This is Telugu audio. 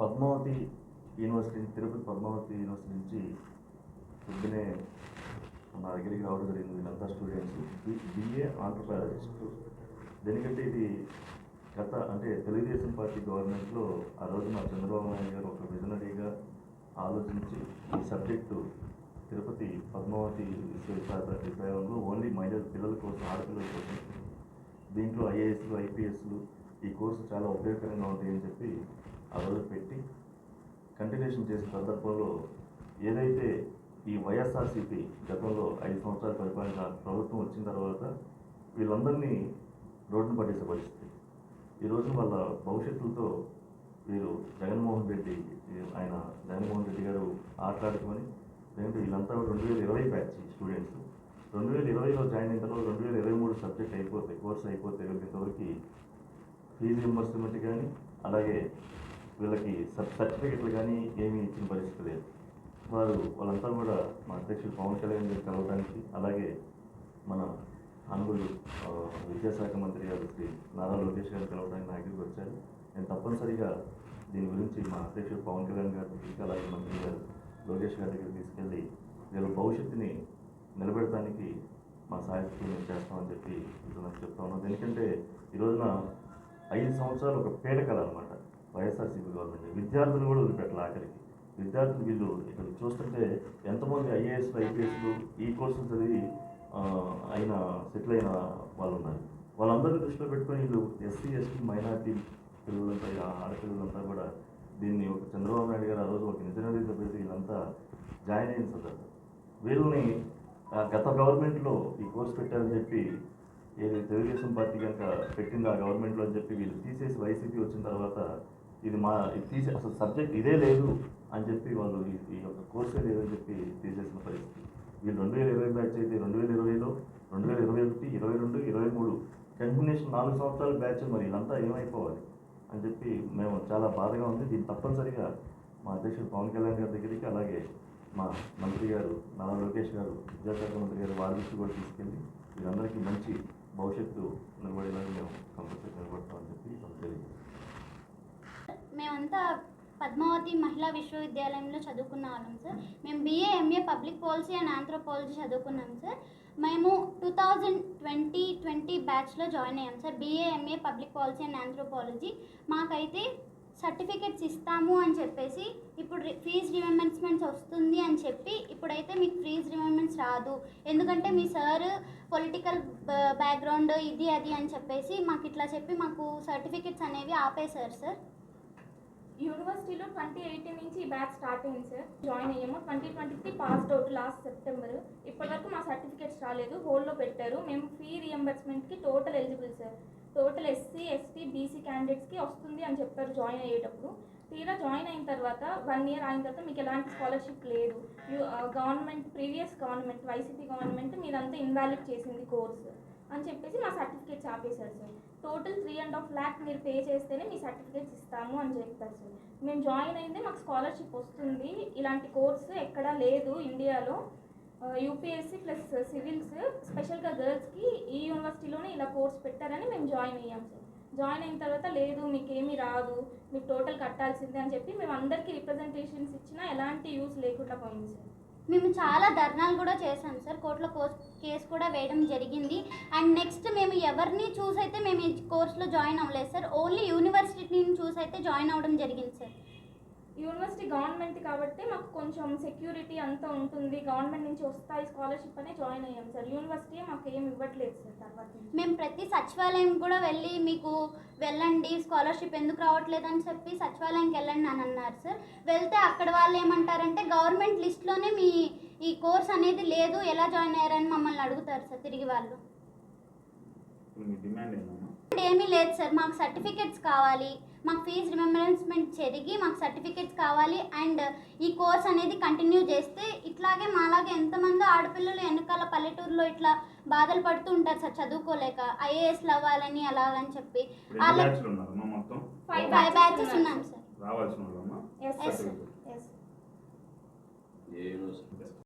పద్మావతి యూనివర్సిటీ తిరుపతి పద్మావతి యూనివర్సిటీ నుంచి పొద్దునే నా దగ్గరికి రావడం జరిగింది వీళ్ళంతా స్టూడెంట్స్. బిఏ ఆంధ్రప్రదేశ్. దేనికంటే ఇది గత అంటే తెలుగుదేశం పార్టీ గవర్నమెంట్లో ఆ రోజున చంద్రబాబు నాయుడు గారు ఒక విజనరీగా ఆలోచించి ఈ సబ్జెక్టు తిరుపతి పద్మావతి విశ్వవిద్యాలయంలో ఓన్లీ మహిళల పిల్లల కోసం ఆడపిల్లల కోసం. దీంట్లో ఐఏఎస్లు ఐపీఎస్లు ఈ కోర్సు చాలా ఉపయోగకరంగా ఉంటాయని చెప్పి ఆ రోజు పెట్టి కంటిన్యూషన్ చేసిన సందర్భంలో ఏదైతే ఈ వైఎస్ఆర్సీపీ గతంలో ఐదు సంవత్సరాల పరిపాలన ప్రభుత్వం వచ్చిన తర్వాత వీళ్ళందరినీ రోడ్డును పట్టేసే పరిస్థితి. ఈరోజు వాళ్ళ భవిష్యత్తులతో వీరు జగన్మోహన్ రెడ్డి ఆయన జగన్మోహన్ రెడ్డి గారు ఆటలాడుకొని లేదంటే వీళ్ళంతా రెండు వేల ఇరవై బ్యాచ్ స్టూడెంట్స్. రెండు వేల ఇరవైలో జాయిన్ అయిన తర్వాత రెండు వేల ఇరవై మూడు సబ్జెక్ట్ అయిపోతాయి కోర్స్ అయిపోతే వీళ్ళకి ఇంతవరకు ఫీజు రింబర్స్మెంట్ కానీ అలాగే వీళ్ళకి సర్ సర్టిఫికెట్లు కానీ ఏమీ ఇచ్చిన పరిస్థితి లేదు. వారు వాళ్ళంతా కూడా మా అధ్యక్షుడు పవన్ కళ్యాణ్ గారు కలవడానికి అలాగే మన అనుగులు విద్యాశాఖ మంత్రి గారు శ్రీ నారా లోకేష్ గారు కలవడానికి నా దగ్గరికి వచ్చారు. నేను తప్పనిసరిగా దీని గురించి మా అధ్యక్షుడు పవన్ కళ్యాణ్ గారి దగ్గరికి అలాగే మంత్రి గారు లోకేష్ గారి దగ్గరికి తీసుకెళ్ళి వీళ్ళ భవిష్యత్తుని నిలబెడటానికి మా సాయశక్తులు మేము చేస్తామని చెప్పి నాకు చెప్తా ఉన్నాను ఎందుకంటే ఈరోజున ఐదు సంవత్సరాలు ఒక పీడకల అనమాట వైఎస్ఆర్సీపీ విద్యార్థులు కూడా వదిలిపెట్టాలి ఆఖరికి. విద్యార్థులు వీళ్ళు ఇక్కడ చూస్తుంటే ఎంతమంది ఐఏఎస్లు ఐపీఎస్లు ఈ కోర్సులు చదివి అయిన సెటిల్ అయిన వాళ్ళు ఉన్నారు. వాళ్ళందరినీ దృష్టిలో పెట్టుకొని వీళ్ళు ఎస్సీ ఎస్టీ మైనార్టీ పిల్లలంతా ఆడపిల్లలంతా కూడా దీన్ని ఒక చంద్రబాబు నాయుడు గారు ఆ రోజు ఒక ఇంజనీరింగ్ సభ్యులు వీళ్ళంతా జాయిన్ అయిన సందర్భం. వీళ్ళని గత గవర్నమెంట్లో ఈ కోర్స్ పెట్టారని చెప్పి ఏది తెలుగుదేశం పార్టీ కనుక పెట్టింది ఆ గవర్నమెంట్లో అని చెప్పి వీళ్ళు తీసేసి వైసీపీ వచ్చిన తర్వాత ఇది మా ఇది తీసే అసలు సబ్జెక్ట్ ఇదే లేదు అని చెప్పి వాళ్ళు ఈ- ఈ యొక్క కోర్సే లేదని చెప్పి తీసేసిన పరిస్థితి. వీళ్ళు రెండు వేల ఇరవై బ్యాచ్ అయితే రెండు వేల ఇరవైలో రెండు వేల ఇరవై ఒకటి ఇరవై రెండు ఇరవై మూడు కంటిన్యూషన్ నాలుగు సంవత్సరాల బ్యాచ్ మరి వీళ్ళంతా ఏమైపోవాలి అని చెప్పి మేము చాలా బాధగా ఉంది. దీన్ని తప్పనిసరిగా మా అధ్యక్షుడు పవన్ కళ్యాణ్ గారి దగ్గరికి అలాగే మా మంత్రి గారు నారా లోకేష్ గారు విద్యాశాఖ మంత్రి గారు వారి దృష్టి కూడా తీసుకెళ్ళి వీరందరికీ మంచి భవిష్యత్తు నిలబడేలాగా మేము కంపల్సరీ నిలబడతామని మేమంతా పద్మావతి మహిళా విశ్వవిద్యాలయంలో చదువుకున్న వాళ్ళం సార్. మేము BA MA public policy and anthropology చదువుకున్నాం సార్. మేము టూ థౌజండ్ ట్వంటీ ట్వంటీ బ్యాచ్లో జాయిన్ అయ్యాం sir. BA MA public policy and anthropology మాకైతే సర్టిఫికెట్స్ ఇస్తాము అని చెప్పేసి ఇప్పుడు ఫీజ్ రిమెంబర్స్మెంట్స్ వస్తుంది అని చెప్పి ఇప్పుడైతే మీకు ఫీజ్ రిమెంబర్స్ రాదు. ఎందుకంటే మీ సార్ పొలిటికల్ బ్యాక్గ్రౌండ్ ఇది అది అని చెప్పేసి మాకు ఇట్లా చెప్పి మాకు సర్టిఫికెట్స్ అనేవి ఆపేశారు సార్. యూనివర్సిటీలో ట్వంటీ ఎయిటీన్ నుంచి ఈ బ్యాచ్ స్టార్ట్ అయింది సార్. జాయిన్ అయ్యాము. Twenty twenty three passed out last September ఇప్పటివరకు మా సర్టిఫికేట్స్ రాలేదు. హోల్డ్లో పెట్టారు. మేము fee రియంబర్స్మెంట్కి total eligible sir. Total SC ST BC క్యాండిడేట్స్కి వస్తుంది అని చెప్పారు జాయిన్ అయ్యేటప్పుడు. తీరా జాయిన్ అయిన తర్వాత వన్ ఇయర్ అయిన తర్వాత మీకు ఎలాంటి స్కాలర్షిప్ లేదు. Government previous government YCP government మీరంతా ఇన్వాలిడ్ చేసింది కోర్సు అని చెప్పేసి మా సర్టిఫికేట్స్ ఆపేశారు sir. Total three and half lakh మీరు పే చేస్తేనే మీ సర్టిఫికేట్స్ ఇస్తాము అని చెప్పారు సార్. మేము జాయిన్ అయిందే మాకు స్కాలర్షిప్ వస్తుంది. ఇలాంటి కోర్సు ఎక్కడా లేదు ఇండియాలో. యూపీఎస్సీ ప్లస్ సివిల్స్ స్పెషల్గా గర్ల్స్కి ఈ యూనివర్సిటీలోనే ఇలా కోర్స్ పెట్టారని మేము జాయిన్ అయ్యాం సార్. జాయిన్ అయిన తర్వాత లేదు మీకేమీ రాదు మీకు టోటల్ కట్టాల్సిందే అని చెప్పి మేము అందరికీ రిప్రజెంటేషన్స్ ఇచ్చినా ఎలాంటి యూస్ లేకుండా పోయింది సార్. మేము చాలా ధర్నాలు కూడా చేసాం సార్. కోర్టులో కోర్స్ కేసు కూడా వేయడం జరిగింది. అండ్ నెక్స్ట్ మేము ఎవరిని చూసి అయితే మేము ఈ కోర్సులో జాయిన్ అవ్వలేదు సార్. ఓన్లీ యూనివర్సిటీని చూసి అయితే జాయిన్ అవ్వడం జరిగింది సార్. యూనివర్సిటీ గవర్నమెంట్ కాబట్టి మాకు కొంచెం సెక్యూరిటీ అంతా ఉంటుంది. గవర్నమెంట్ నుంచి వస్తాయి స్కాలర్షిప్ అనే జాయిన్ అయ్యాం సార్. యూనివర్సిటీ మాకు ఏమి ఇవ్వట్లేదు సార్ తర్వాత. మేము ప్రతి సచివాలయం కూడా వెళ్ళి మీకు వెళ్ళండి స్కాలర్షిప్ ఎందుకు రావట్లేదు అని చెప్పి సచివాలయంకి వెళ్ళండి అని అన్నారు సార్. వెళ్తే అక్కడ వాళ్ళు ఏమంటారంటే గవర్నమెంట్ లిస్ట్లోనే మీ ఈ కోర్స్ అనేది లేదు. ఎలా జాయిన్ అయ్యారని మమ్మల్ని అడుగుతారు సార్ తిరిగి వాళ్ళు. ఏమీ లేదు సార్. మాకు సర్టిఫికెట్స్ కావాలి. మాకు ఫీజు రిమెంబర్స్మెంట్ జరిగి మాకు సర్టిఫికెట్స్ కావాలి అండ్ ఈ కోర్స్ అనేది కంటిన్యూ చేస్తే ఇట్లాగే మాలాగే ఎంతమంది ఆడపిల్లలు వెనకాల పల్లెటూరులో ఇట్లా బాధలు పడుతూ ఉంటారు సార్ చదువుకోలేక ఐఏఎస్లు అవ్వాలని అలాగని చెప్పి. ఫైవ్ బ్యాచెస్ ఉన్నారు ఉన్నాం సార్. రావాల్సిన